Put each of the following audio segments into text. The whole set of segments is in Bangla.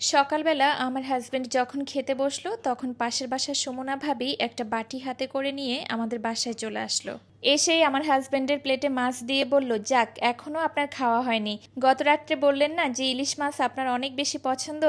সকালবেলা আমার হাজব্যান্ড যখন খেতে বসল, তখন পাশের বাসার সুমনা ভাবি একটা বাটি হাতে করে নিয়ে আমাদের বাসায় চলে আসলো। এসেই আমার হাজব্যান্ডের প্লেটে মাছ দিয়ে বলল, যাক, এখনও আপনার খাওয়া হয়নি। গত রাত্রে বললেন না যে ইলিশ মাছ আপনার অনেক বেশি পছন্দ,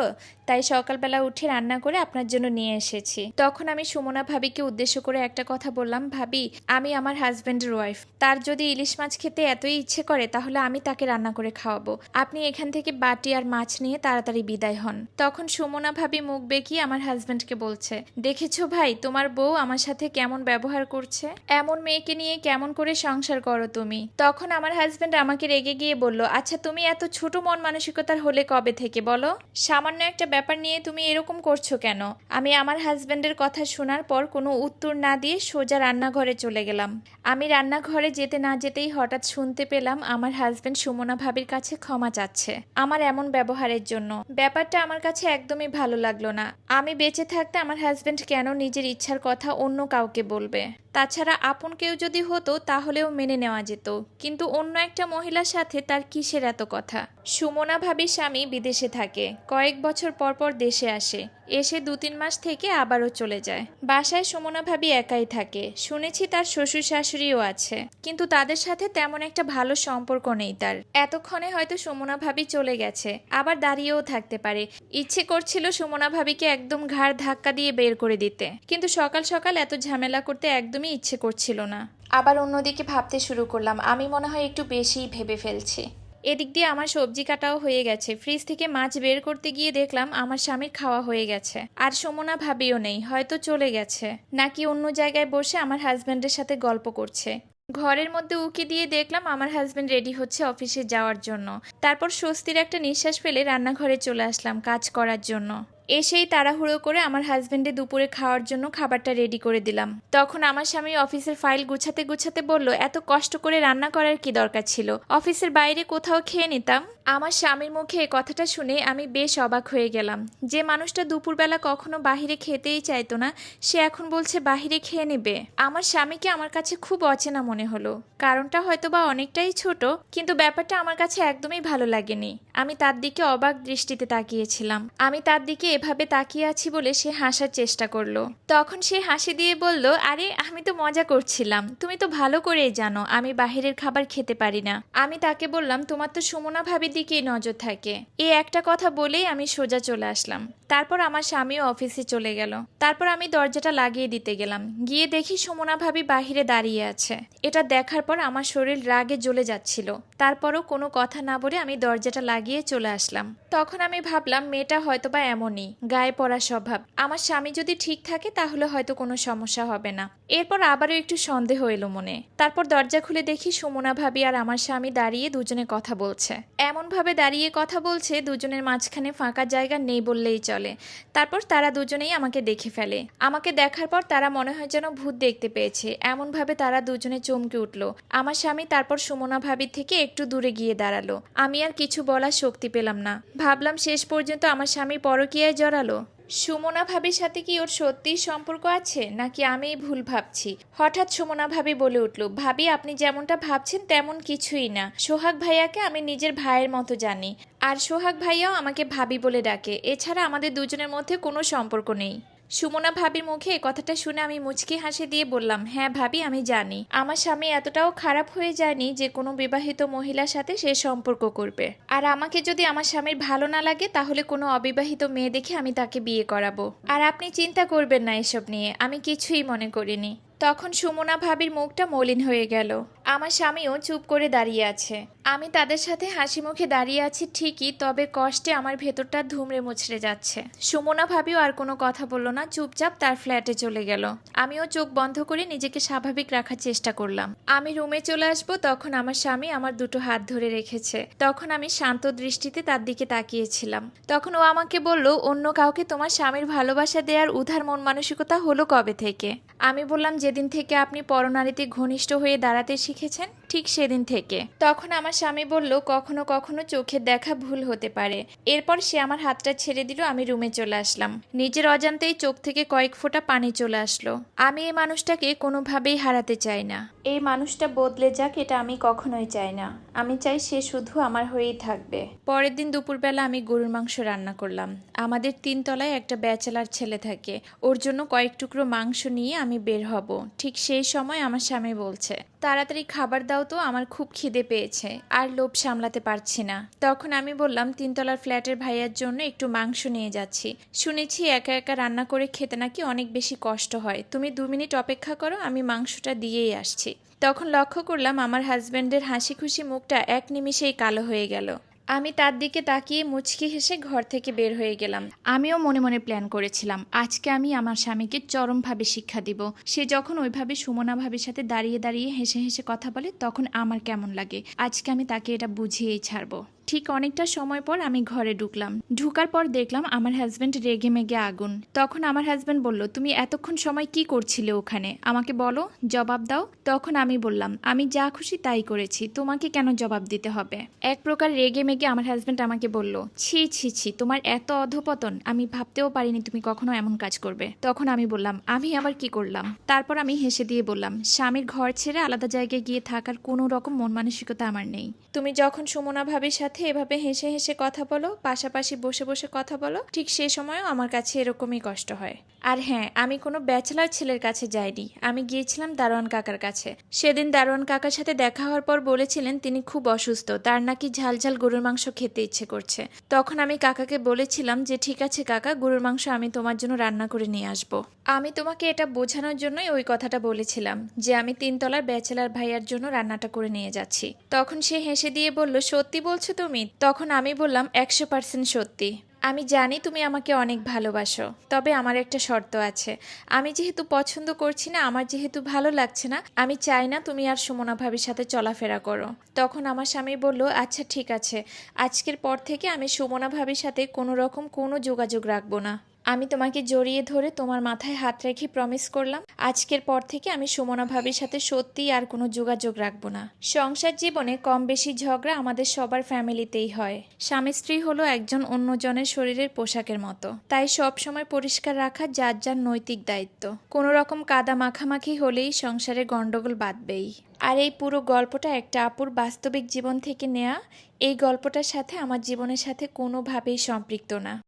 তাই সকালবেলা উঠে রান্না করে আপনার জন্য নিয়ে এসেছি। তখন আমি সুমনা ভাবিকে উদ্দেশ্য করে একটা কথা বললাম, ভাবি, আমি আমার হাজব্যান্ডের ওয়াইফ তার যদি ইলিশ মাছ খেতে এতই ইচ্ছে করে, তাহলে আমি তাকে রান্না করে খাওয়াবো। আপনি এখান থেকে বাটি আর মাছ নিয়ে তাড়াতাড়ি বিদায় হন। তখন সুমনা ভাবি মুখ বেঁকিয়ে আমার হাজব্যান্ডকে বলছে, দেখেছ ভাই, তোমার বউ আমার সাথে কেমন ব্যবহার করছে? এমন মেয়েকে নিয়ে কেমন করে সংসার করো তুমি? তখন আমার হাজবেন্ড আমাকে রেগে গিয়ে বলল আচ্ছা তুমি এত ছোট মন মানসিকতার হলে কবে থেকে বলো? সামান্য একটা ব্যাপার নিয়ে তুমি এরকম করছ কেন? আমি আমার হাজবেন্ডের কথা শোনার পর কোনো উত্তর না দিয়ে সোজা রান্নাঘরে চলে গেলাম। আমি রান্নাঘরে যেতে না যেতেই হঠাৎ শুনতে পেলাম আমার হাজবেন্ড সুমনা ভাবির কাছে ক্ষমা চাচ্ছে আমার এমন ব্যবহারের জন্য। ব্যাপারটা আমার কাছে একদমই ভালো লাগল না। আমি বেঁচে থাকতে আমার হাজবেন্ড কেন নিজের ইচ্ছার কথা অন্য কাউকে বলবে? তাছাড়া আপন কেউ যদি হতো তাহলেও মেনে নেওয়া যেত। কিন্তু অন্য একটা মহিলার সাথে তার কিসের এত কথা? সুমনা ভাবির স্বামী বিদেশে থাকে। কয়েক বছর পর পর দেশে আসে। এসে দু তিন মাস থেকে আবারও চলে যায়। বাসায় সুমনা ভাবি একাই থাকে। শুনেছি তার শ্বশুর শাশুড়িও আছে। কিন্তু তাদের সাথে তেমন একটা ভালো সম্পর্ক নেই তার। এতক্ষণে হয়তো সুমনা ভাবি চলে গেছে। আবার দাঁড়িয়েও থাকতে পারে। ইচ্ছে করছিল সুমনা ভাবিকে একদম ঘাড় ধাক্কা দিয়ে বের করে দিতে। কিন্তু সকাল সকাল এত ঝামেলা করতে একদমই ইচ্ছে করছিল না। আবার অন্যদিকে ভাবতে শুরু করলাম। আমি মনে হয় একটু বেশিই ভেবে ফেলছি। এদিক দিয়ে আমার সবজি কাটাও হয়ে গেছে। ফ্রিজ থেকে মাছ বের করতে গিয়ে দেখলাম আমার স্বামীর খাওয়া হয়ে গেছে। আর সমনা ভাবিও নেই, হয়তো চলে গেছে। নাকি অন্য জায়গায় বসে আমার হাজব্যান্ডের সাথে গল্প করছে। ঘরের মধ্যে উকি দিয়ে দেখলাম আমার হাজব্যান্ড রেডি হচ্ছে অফিসে যাওয়ার জন্য। তারপর স্বস্তির একটা নিঃশ্বাস ফেলে রান্নাঘরে চলে আসলাম কাজ করার জন্য। এসেই তাড়াহুড়ো করে আমার হাজব্যান্ডে দুপুরে খাওয়ার জন্য খাবারটা রেডি করে দিলাম। তখন আমার স্বামী অফিসের ফাইল গুছাতে গুছাতে বলল, এত কষ্ট করে রান্না করার কি দরকার ছিল? অফিসের বাইরে কোথাও খেয়ে নিতাম? আমার স্বামীর মুখে কথাটা শুনে আমি বেশ অবাক হয়ে গেলাম। যে মানুষটা দুপুরবেলা কখনো বাহিরে খেতেই চাইতো না, সে এখন বলছে বাহিরে খেয়ে নেবে। আমার স্বামীকে আমার কাছে খুব অচেনা মনে হলো। কারণটা হয়তো বা অনেকটাই ছোট, কিন্তু ব্যাপারটা আমার কাছে একদমই ভালো লাগেনি। আমি তার দিকে অবাক দৃষ্টিতে তাকিয়েছিলাম। আমি তার দিকে এভাবে তাকিয়ে আছি বলে সে হাসার চেষ্টা করল। তখন সে হাসি দিয়ে বলল, আরে, আমি তো মজা করছিলাম। তুমি তো ভালো করেই জানো, আমি বাহিরের খাবার খেতে পারি না আমি তাকে বললাম, তোমার তো সুমনা ভাবির দিকেই নজর থাকে। এই একটা কথা বলেই আমি সোজা চলে আসলাম। তারপর আমার স্বামীও অফিসে চলে গেল। তারপর আমি দরজাটা লাগিয়ে দিতে গেলাম। গিয়ে দেখি সুমনা ভাবি বাহিরে দাঁড়িয়ে আছে। এটা দেখার পর আমার শরীর রাগে জ্বলে যাচ্ছিল। তারপরও কোনো কথা না বলে আমি দরজাটা লাগিয়ে চলে আসলাম। তখন আমি ভাবলাম, মেয়েটা হয়তো বা এমনই, গায়ে পড়া স্বভাব। আমার স্বামী যদি ঠিক থাকে, তাহলে হয়তো কোনো সমস্যা হবে না। এরপর আবারও একটু সন্দেহ এলো মনে। তারপর দরজা খুলে দেখি সুমনা ভাবি আর আমার স্বামী দাঁড়িয়ে দুজনে কথা বলছে। এমনভাবে দাঁড়িয়ে কথা বলছে, দুজনের মাঝখানে ফাঁকা জায়গা নেই বললেই চলে। তারপর তারা দুজনেই আমাকে দেখে ফেলে। আমাকে দেখার পর তারা মনে হয় যেন ভূত দেখতে পেয়েছে। এমনভাবে তারা দুজনে চমকে উঠল। আমার স্বামী তারপর সুমনা ভাবির থেকে একটু দূরে গিয়ে দাঁড়াল। আমি আর কিছু বলার শক্তি পেলাম না। ভাবলাম শেষ পর্যন্ত আমার স্বামী পরকীয়ায় জড়ালো। সুমনা ভাবির সাথে কি ওর সত্যিই সম্পর্ক আছে, নাকি আমি ভুল ভাবছি? হঠাৎ সুমনা ভাবি বলে উঠল, ভাবি, আপনি যেমনটা ভাবছেন তেমন কিছুই না। সোহাগ ভাইয়াকে আমি নিজের ভাইয়ের মতো জানি। আর সোহাগ ভাইয়াও আমাকে ভাবি বলে ডাকে। এছাড়া আমাদের দুজনের মধ্যে কোনো সম্পর্ক নেই। সুমনা ভাবির মুখে কথাটা শুনে আমি মুচকি হাসি দিয়ে বললাম হ্যাঁ ভাবি, আমি জানি। আমার স্বামী এতটাও খারাপ হয়ে যায়নি যে কোনো বিবাহিত মহিলার সাথে সে সম্পর্ক করবে। আর আমাকে যদি আমার স্বামীর ভালো না লাগে, তাহলে কোনো অবিবাহিত মেয়ে দেখে আমি তাকে বিয়ে করাবো। আর আপনি চিন্তা করবেন না এসব নিয়ে, আমি কিছুই মনে করিনি। তখন সুমনা ভাবির মুখটা মলিন হয়ে গেল। আমার স্বামীও চুপ করে দাঁড়িয়ে আছে। আমি তাদের সাথে হাসি মুখে দাঁড়িয়ে আছি ঠিকই, তবে কষ্টে আমার ভেতরটা ধুমড়ে মুছড়ে যাচ্ছে। সুমনা ভাবিও আর কোনো কথা বলল না, চুপচাপ তার ফ্ল্যাটে চলে গেল। আমিও চোখ বন্ধ করে নিজেকে স্বাভাবিক রাখার চেষ্টা করলাম। আমি রুমে চলে আসব তখন আমার স্বামী আমার দুটো হাত ধরে রেখেছে। তখন আমি শান্ত দৃষ্টিতে তার দিকে তাকিয়েছিলাম। তখন ও আমাকে বলল, অন্য কাউকে তোমার স্বামীর ভালোবাসা দেওয়ার উধার মন মানসিকতা হলো কবে থেকে? আমি বললাম, যেদিন থেকে আপনি পরনারীতে ঘনিষ্ঠ হয়ে দাঁড়াতে শিখে দেখেছেন? ঠিক সেদিন থেকে। তখন আমার স্বামী বলল, কখনো কখনো চোখের দেখা ভুল হতে পারে। এরপর সে আমার হাতটা ছেড়ে দিল, আমি রুমে চলে আসলাম। নিজের অজান্তেই চোখ থেকে কয়েক ফোঁটা পানি চলে আসলো। আমি এই মানুষটাকে কোনোভাবেই হারাতে চাই না। এই মানুষটা বদলে যাক, এটা আমি কখনোই চাই না। আমি চাই সে শুধু আমার হয়েই থাকবে। পরের দিন দুপুরবেলা আমি গরুর মাংস রান্না করলাম। আমাদের তিনতলায় একটা ব্যাচেলার ছেলে থাকে। ওর জন্য কয়েক টুকরো মাংস নিয়ে আমি বের হব। ঠিক সেই সময় আমার স্বামী বলছে তাড়াতাড়ি খাবার দাও তো, আমার খুব খিদে পেয়েছে, আর লোভ সামলাতে পারছি না। তখন আমি বললাম, তিনতলার ফ্ল্যাটের ভাইয়ার জন্য একটু মাংস নিয়ে যাচ্ছি। শুনেছি একা একা রান্না করে খেতে নাকি অনেক বেশি কষ্ট হয়। তুমি দু মিনিট অপেক্ষা করো, আমি মাংসটা দিয়েই আসছি। তখন লক্ষ্য করলাম, আমার হাজব্যান্ডের হাসি খুশি মুখটা এক নিমিষেই কালো হয়ে গেল। আমি তার দিকে তাকিয়ে মুচকি হেসে ঘর থেকে বের হয়ে গেলাম। আমিও মনে মনে প্ল্যান করেছিলাম, আজকে আমি আমার স্বামীকে চরমভাবে শিক্ষা দিব। সে যখন ওইভাবে সুমনা ভাবির সাথে দাঁড়িয়ে দাঁড়িয়ে হেসে হেসে কথা বলে, তখন আমার কেমন লাগে? আজকে আমি তাকে এটা বুঝিয়েই ছাড়বো। ঠিক অনেকটা সময় পর আমি ঘরে ঢুকলাম। ঢুকার পর দেখলাম আমার হাজব্যান্ড রেগে মেগে আগুন। তখন আমার হাজব্যান্ড বলল, তুমি এতক্ষণ সময় কি করছিলে ওখানে? আমাকে বলো, জবাব দাও। তখন আমি বললাম, আমি যা খুশি তাই করেছি, তোমাকে কেন জবাব দিতে হবে? এক প্রকার রেগে মেগে আমার হাজব্যান্ড আমাকে বলল, ছি ছি ছি, তোমার এত অধপতন, আমি ভাবতেও পারিনি তুমি কখনো এমন কাজ করবে। তখন আমি বললাম, আমি আবার কি করলাম? তারপর আমি হেসে দিয়ে বললাম, স্বামীর ঘর ছেড়ে আলাদা জায়গায় গিয়ে থাকার কোনো রকম মন মানসিকতা আমার নেই। তুমি যখন সুমনা ভাবির সাথে এভাবে হেসে হেসে কথা বলো, পাশাপাশি বসে বসে কথা বলো, ঠিক সে সময়ও আমার কাছে এরকমই কষ্ট হয়। আর হ্যাঁ আমি কোনো ব্যাচেলার ছেলের কাছে যাইনি। আমি গিয়েছিলাম দারোয়ান কাকার কাছে। সেদিন দারোয়ান কাকার সাথে দেখা হওয়ার পর বলেছিলেন তিনি খুব অসুস্থ, তার নাকি ঝাল ঝাল গরুর মাংস খেতে ইচ্ছে করছে। তখন আমি কাকাকে বলেছিলাম যে, ঠিক আছে কাকা, গরুর মাংস আমি তোমার জন্য রান্না করে নিয়ে আসব। আমি তোমাকে এটা বোঝানোর জন্যই ওই কথাটা বলেছিলাম, যে আমি তিনতলার ব্যাচেলার ভাইয়ার জন্য রান্নাটা করে নিয়ে যাচ্ছি। তখন সে হেসে দিয়ে বলল, সত্যি বলছো তুমি? তখন আমি বললাম, একশো পার্সেন্ট সত্যি। আমি জানি তুমি আমাকে অনেক ভালোবাসো, তবে আমার একটা শর্ত আছে। আমি যেহেতু পছন্দ করছি না, আমার যেহেতু ভালো লাগছে না, আমি চাই না তুমি আর সুমনা ভাবির সাথে চলাফেরা করো। তখন আমার স্বামী বলল আচ্ছা ঠিক আছে। আজকের পর থেকে আমি সুমনা ভাবির সাথে কোনো রকম কোনো যোগাযোগ রাখব না। আমি তোমাকে জড়িয়ে ধরে তোমার মাথায় হাত রেখে প্রমিস করলাম। আজকের পর থেকে আমি সুমনা ভাবির সাথে সত্যি আর কোনো যোগাযোগ রাখব না। সংসার জীবনে কম বেশি ঝগড়া আমাদের সবার ফ্যামিলিতেই হয়। স্বামী স্ত্রী হলো একজন অন্যজনের শরীরের পোশাকের মতো। তাই সব সময় পরিষ্কার রাখা যার যার নৈতিক দায়িত্ব। কোনো রকম কাদা মাখামাখি হলেই সংসারে গন্ডগোল বাঁধবেই। আর এই পুরো গল্পটা একটা আপুর বাস্তবিক জীবন থেকে নেয়া। এই গল্পটার সাথে আমার জীবনের সাথে কোনোভাবেই সম্পৃক্ত না।